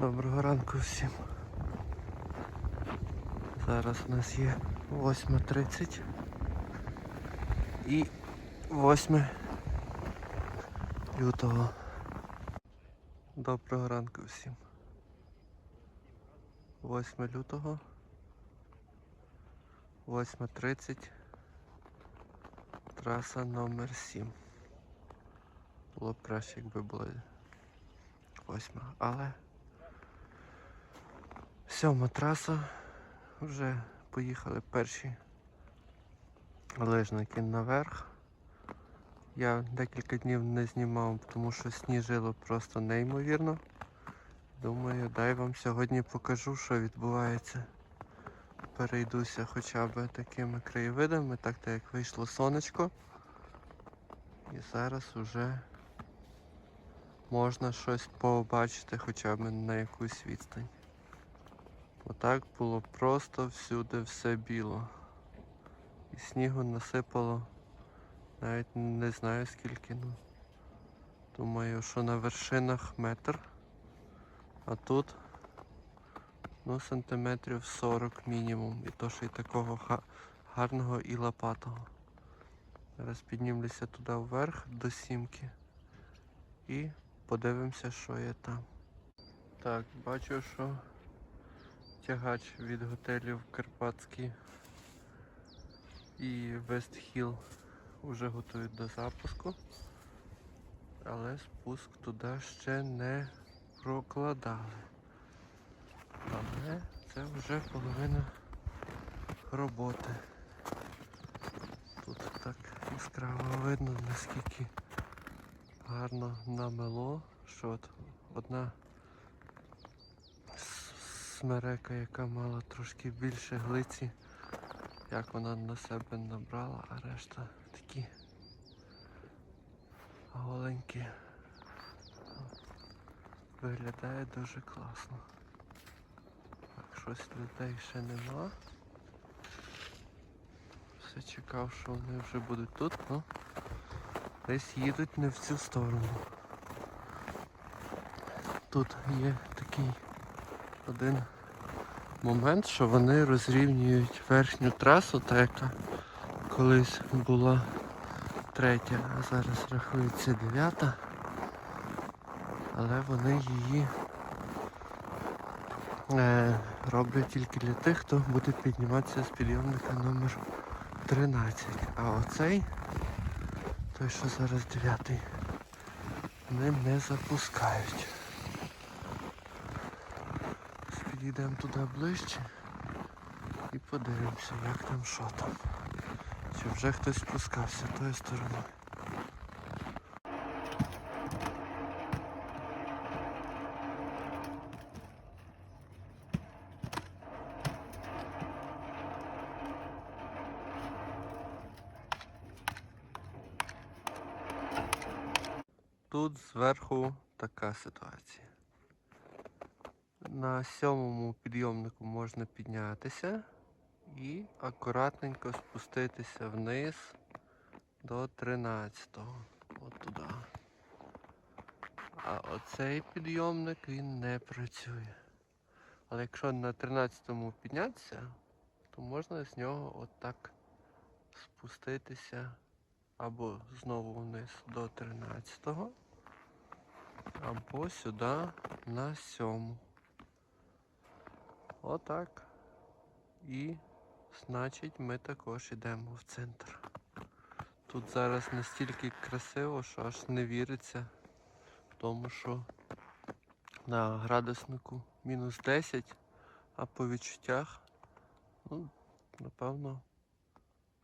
Доброго ранку всім. Зараз у нас є 8.30 і 8 лютого. Доброго ранку всім. 8 лютого. 8.30. Траса номер 7. Було б краще, якби було 8. Але Сьома траса. Вже поїхали перші лижники наверх. Я декілька днів не знімав, тому що сніжило просто неймовірно. Думаю, дай вам сьогодні покажу, що відбувається. Перейдуся хоча б такими краєвидами, так так як вийшло сонечко. І зараз уже можна щось побачити хоча б на якусь відстань. Отак було просто всюди все біло. І снігу насипало навіть не знаю скільки, ну. Думаю, що на вершинах метр. А тут ну сантиметрів 40 мінімум. І то ще й такого гарного і лопатого. Зараз піднімлюся туди вверх до сімки і подивимося, що є там. Так, бачу, що тягач від готелів Карпатський і Вестхіл вже готують до запуску, але спуск туди ще не прокладали. Але це вже половина роботи. Тут так яскраво видно, наскільки гарно намело, що от одна смерека, яка мала трошки більше глиці, як вона на себе набрала, а решта такі голенькі. Виглядає дуже класно. Так, щось людей ще нема. Все чекав, що вони вже будуть тут, ну десь їдуть не в цю сторону. Тут є такий один момент, що вони розрівнюють верхню трасу, та яка колись була третя, а зараз рахується дев'ята. Але вони її е, роблять тільки для тих, хто буде підніматися з підйомника номер 13. А оцей, той що зараз дев'ятий, вони не запускають. Підійдемо туди ближче і подивимося, як там що там. Чи вже хтось спускався тою стороною. Тут зверху така ситуація. На сьомому підйомнику можна піднятися і акуратненько спуститися вниз до 13-го. От туди. А оцей підйомник він не працює. Але якщо на 13-му піднятися, то можна з нього отак спуститися або знову вниз до 13-го, або сюди на 7. Отак. І значить ми також йдемо в центр. Тут зараз настільки красиво, що аж не віриться тому, що на градуснику мінус 10, а по відчуттях, ну, напевно,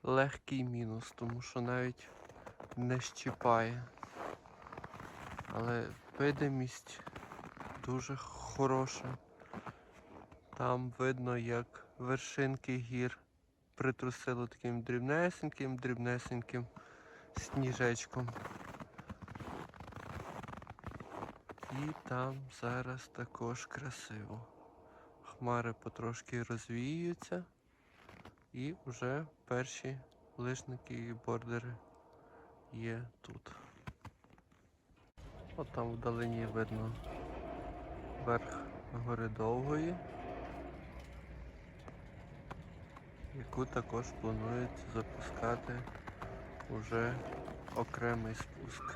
легкий мінус, тому що навіть не щіпає. Але видимість дуже хороша. Там видно, як вершинки гір притрусило таким дрібнесеньким, дрібнесеньким сніжечком. І там зараз також красиво. Хмари потрошки розвіюються і вже перші лишники і бордери є тут. От там вдалині видно верх гори довгої, яку також планують запускати уже окремий спуск.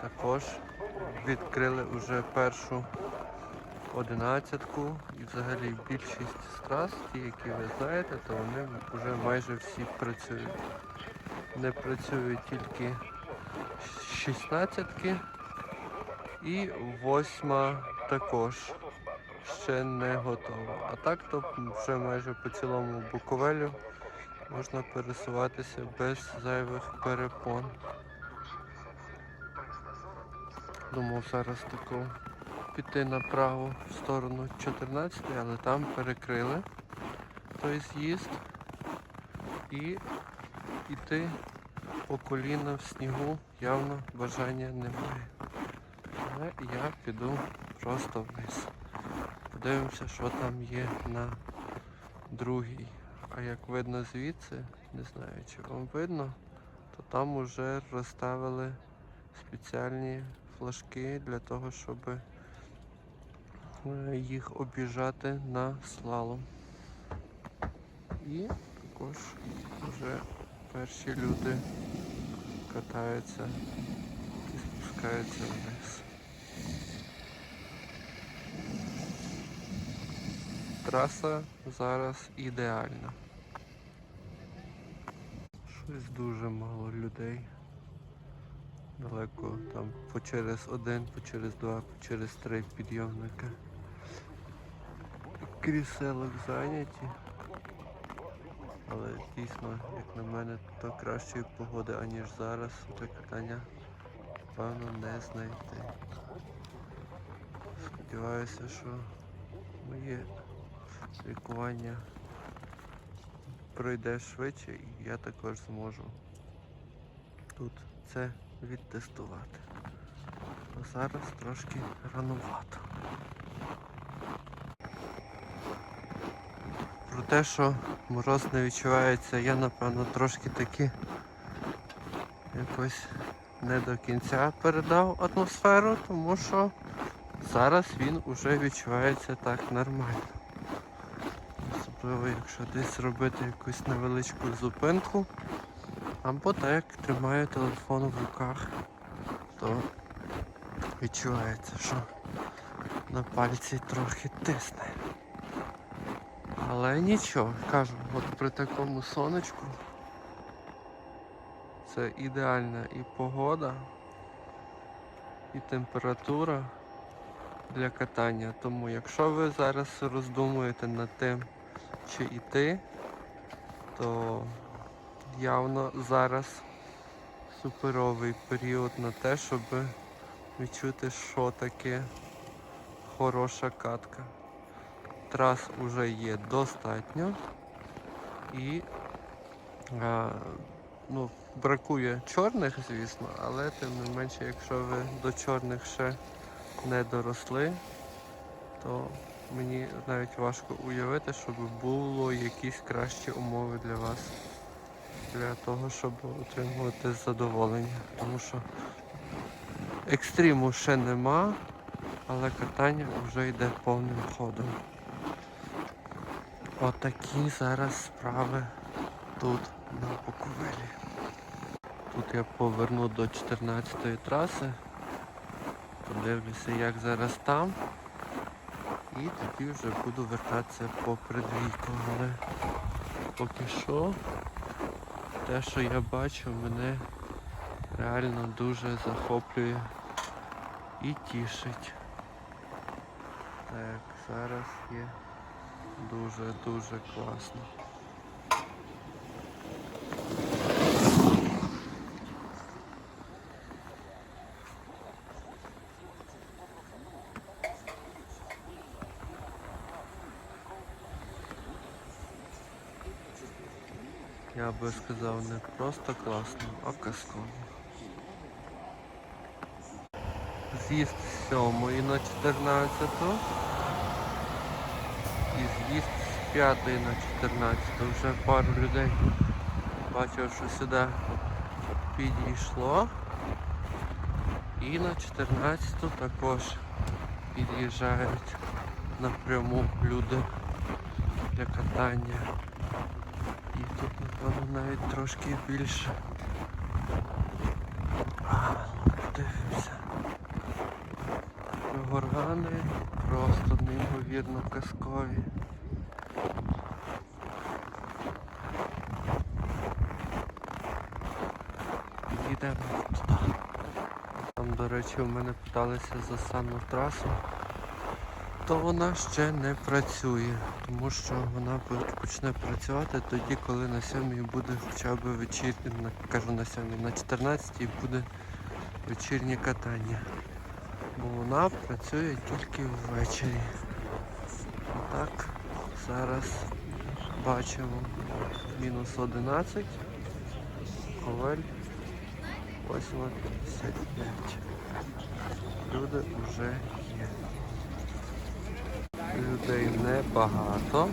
Також відкрили вже першу одинадцятку і взагалі більшість з ті, які ви знаєте, то вони вже майже всі працюють. Не працюють тільки шістнадцятки і восьма також ще не готова. А так то вже майже по цілому Буковелю можна пересуватися без зайвих перепон. Думав зараз таку піти направо в сторону 14, але там перекрили той з'їзд і йти по коліна в снігу явно бажання немає. Але я піду просто вниз. Подивимося, що там є на другій. А як видно звідси, не знаю чи вам видно, то там уже розставили спеціальні флажки для того, щоб е, їх об'їжджати на слалом. І також вже перші люди катаються і спускаються вниз. Траса зараз ідеальна. Щось дуже мало людей. Далеко там по через один, по через два, по через три підйомники. Кріселок зайняті. Але дійсно, як на мене, то кращої погоди, аніж зараз, це катання певно не знайти. Сподіваюся, що моє лікування пройде швидше і я також зможу тут це відтестувати. А зараз трошки ранувато. Про те, що мороз не відчувається, я напевно трошки таки якось не до кінця передав атмосферу, тому що зараз він уже відчувається так нормально. Особливо, якщо десь робити якусь невеличку зупинку, або так як тримаю телефон в руках, то відчувається, що на пальці трохи тисне. Але нічого, кажу, от при такому сонечку це ідеальна і погода, і температура для катання. Тому якщо ви зараз роздумуєте над тим, чи йти, то явно зараз суперовий період на те, щоб відчути, що таке хороша катка. Трас вже є достатньо і а, ну, бракує чорних, звісно, але тим не менше, якщо ви до чорних ще не доросли, то мені навіть важко уявити, щоб було якісь кращі умови для вас, для того, щоб отримувати задоволення. Тому що екстриму ще нема, але катання вже йде повним ходом. Отакі зараз справи тут на Буковелі. Тут я поверну до 14-ї траси. Подивлюся, як зараз там. І тоді вже буду вертатися по придвійку. Але поки що те, що я бачу, мене реально дуже захоплює і тішить. Так, зараз є дуже-дуже класно. Би сказав не просто класно, а казково. З'їзд 7 на 14 і з'їзд з 5 на 14. Вже пару людей бачив, що сюди підійшло. І на 14 також під'їжджають напряму люди для катання. Тут, напевно, навіть трошки більше. А, Дивимося. Горгани просто неймовірно казкові. Їдемо туди. Там, до речі, у мене питалися за санну трасу, то вона ще не працює, тому що вона почне працювати тоді, коли на 7 буде хоча б вечірнє, кажу на 7, на 14 буде вечірнє катання. Бо вона працює тільки ввечері. Так, зараз бачимо мінус 11, ковель 8.55. Люди вже є. Людей небагато.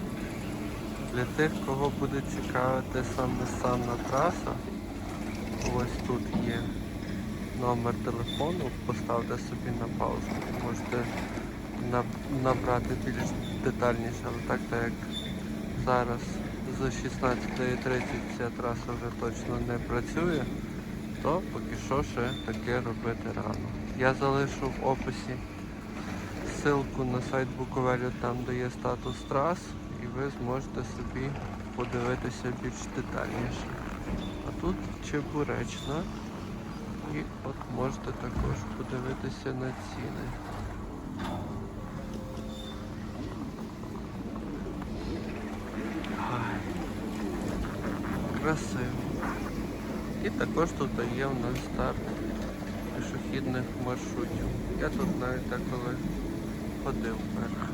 Для тих, кого буде цікавити саме санна траса, ось тут є номер телефону, поставте собі на паузу. Можете набрати більш детальніше, але так, так як зараз з 16.30 ця траса вже точно не працює, то поки що ще таке робити рано. Я залишу в описі ссылку на сайт Буковелю, там де є статус трас, і ви зможете собі подивитися більш детальніше. А тут Чебуречна. І от можете також подивитися на ціни. Красиво. І також тут є у нас старт пішохідних маршрутів. Я тут навіть деколи ходив вверх.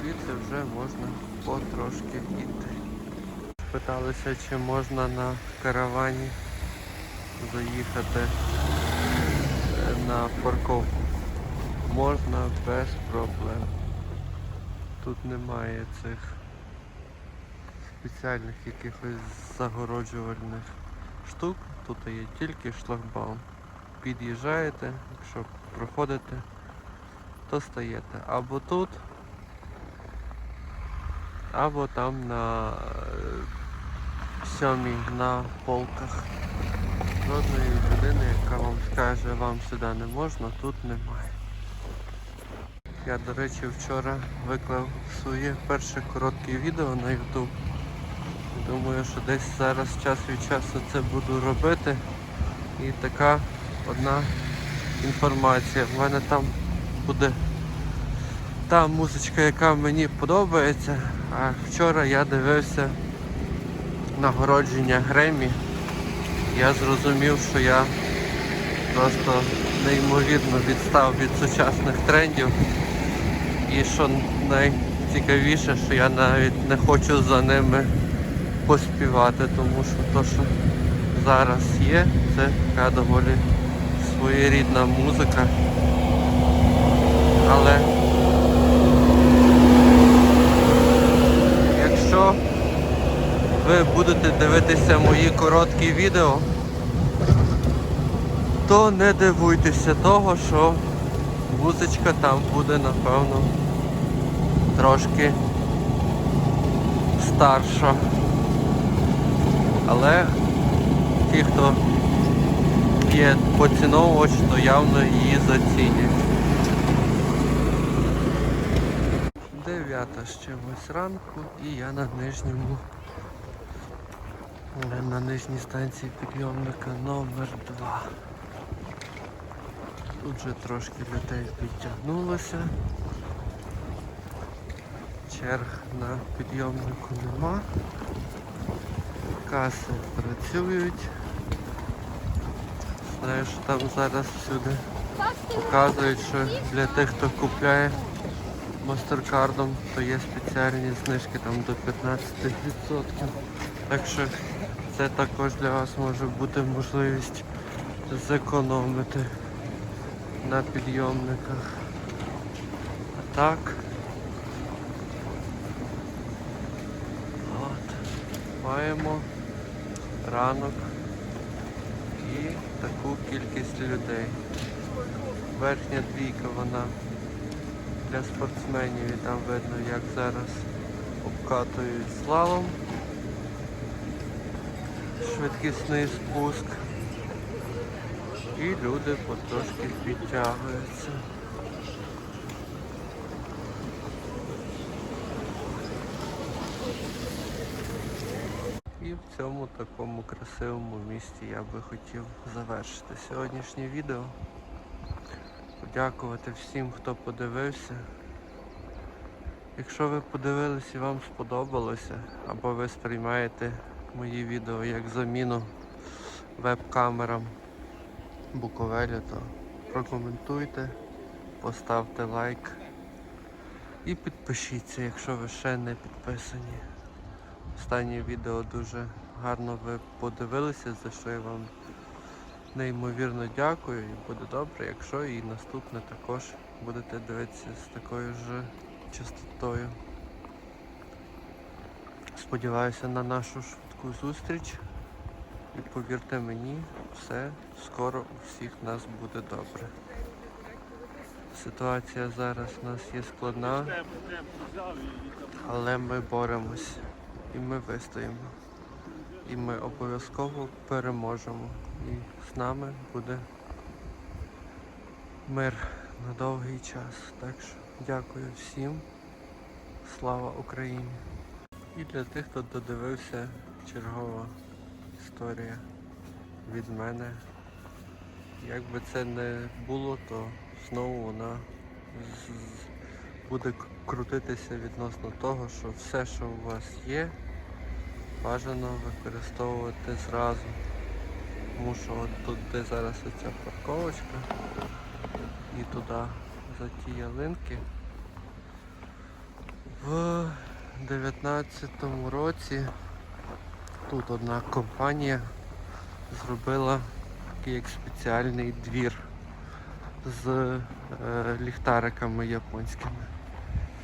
Звідси вже можна потрошки йти. Питалися, чи можна на каравані заїхати е, на парковку. Можна без проблем. Тут немає цих спеціальних якихось загороджувальних штук. Тут є тільки шлагбаум. Під'їжджаєте, якщо проходите, то стаєте або тут, або там на е, сьомій на полках. Жодної людини, яка вам скаже, вам сюди не можна, тут немає. Я, до речі, вчора виклав своє перше коротке відео на YouTube. Думаю, що десь зараз час від часу це буду робити. І така одна інформація. В мене там буде та музичка, яка мені подобається. А вчора я дивився нагородження Гремі. Я зрозумів, що я просто неймовірно відстав від сучасних трендів. І що найцікавіше, що я навіть не хочу за ними поспівати, тому що то, що зараз є, це така доволі своєрідна музика. Але якщо ви будете дивитися мої короткі відео, то не дивуйтеся того, що музичка там буде, напевно, трошки старша. Але ті, хто є поціновувач, то явно її зацінять. Дев'ята з чимось ранку і я на нижньому на нижній станції підйомника номер 2 Тут вже трошки людей підтягнулося. Черг на підйомнику нема. Каси працюють. Знаю, що там зараз всюди показують, що для тих, хто купляє мастеркардом, то є спеціальні знижки там до 15%. Так що це також для вас може бути можливість зекономити на підйомниках. А так. От. Маємо ранок і таку кількість людей. верхня двійка вона для спортсменів і там видно як зараз обкатують слалом. Швидкісний спуск. І люди потрошки підтягуються. І в цьому такому красивому місті я би хотів завершити сьогоднішнє відео. Подякувати всім, хто подивився. Якщо ви подивились і вам сподобалося, або ви сприймаєте мої відео як заміну веб-камерам Буковеля, то прокоментуйте, поставте лайк і підпишіться, якщо ви ще не підписані. Останнє відео дуже гарно ви подивилися, за що я вам неймовірно дякую і буде добре, якщо і наступне також будете дивитися з такою ж частотою. Сподіваюся на нашу швидку зустріч. І повірте мені, все скоро у всіх нас буде добре. Ситуація зараз у нас є складна, але ми боремось і ми вистоїмо. І ми обов'язково переможемо. І з нами буде мир на довгий час. Так що дякую всім. Слава Україні! І для тих, хто додивився чергова історія від мене. Як би це не було, то знову вона буде крутитися відносно того, що все, що у вас є, бажано використовувати зразу. Тому що от тут, де зараз оця парковочка, і туди за ті ялинки. В 19-му році тут одна компанія зробила такий як спеціальний двір з е, ліхтариками японськими.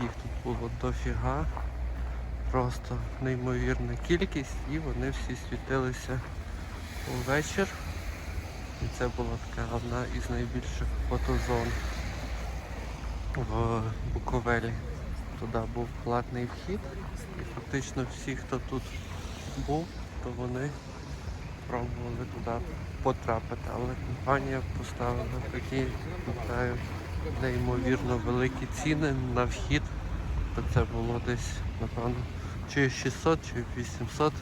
Їх тут було дофіга. Просто неймовірна кількість і вони всі світилися увечір. І це була така одна із найбільших фотозон в Буковелі. Туди був платний вхід. І фактично всі, хто тут був, то вони пробували туди потрапити. Але компанія поставила такі, пам'ятаю, неймовірно великі ціни на вхід. То це було десь, напевно, чи 600, чи 800,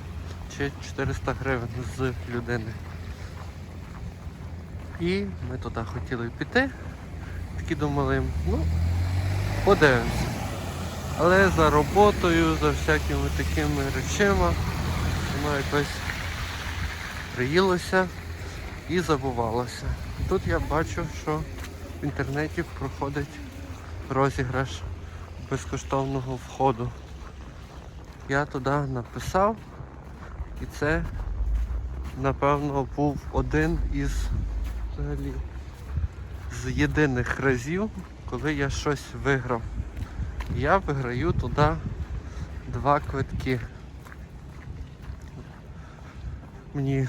чи 400 гривень з людини. І ми туди хотіли піти. Такі думали, ну, подивимося. Але за роботою, за всякими такими речами, воно якось приїлося і забувалося. Тут я бачу, що в інтернеті проходить розіграш безкоштовного входу. Я туди написав і це напевно був один із взагалі з єдиних разів, коли я щось виграв. Я виграю туди два квитки. Мені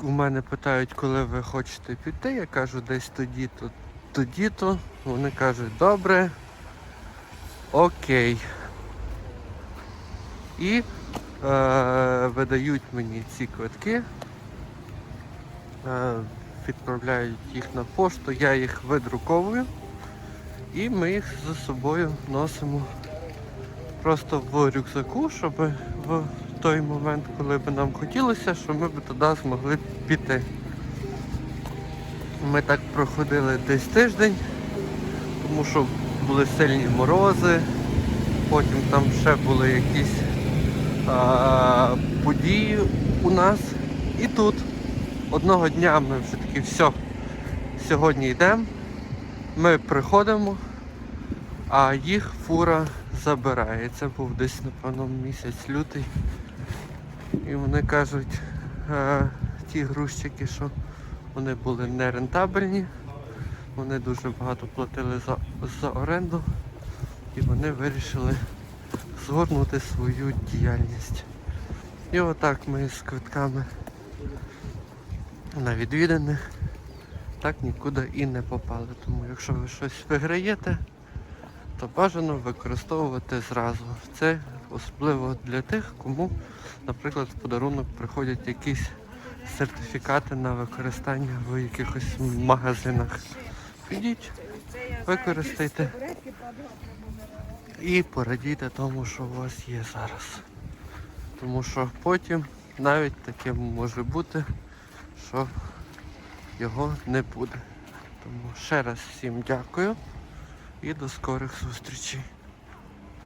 у мене питають, коли ви хочете піти. Я кажу, десь тоді-то, тоді-то. Вони кажуть, добре, окей. І е, видають мені ці квитки, е, відправляють їх на пошту, я їх видруковую і ми їх за собою носимо просто в рюкзаку, щоб в той момент, коли б нам хотілося, щоб ми б туди змогли піти. Ми так проходили десь тиждень, тому що були сильні морози, потім там ще були якісь події у нас. І тут одного дня ми вже такі все, сьогодні йдемо, ми приходимо, а їх фура забирає. Це був десь, напевно, місяць лютий. І вони кажуть, е, ті грузчики, що вони були нерентабельні, вони дуже багато платили за, за оренду і вони вирішили згорнути свою діяльність. І отак ми з квитками на відвідини так нікуди і не попали. Тому якщо ви щось виграєте, то бажано використовувати зразу. Це особливо для тих, кому, наприклад, в подарунок приходять якісь сертифікати на використання в якихось магазинах. Підіть, використайте і порадійте тому, що у вас є зараз. Тому що потім навіть таке може бути, що його не буде. Тому ще раз всім дякую і до скорих зустрічей.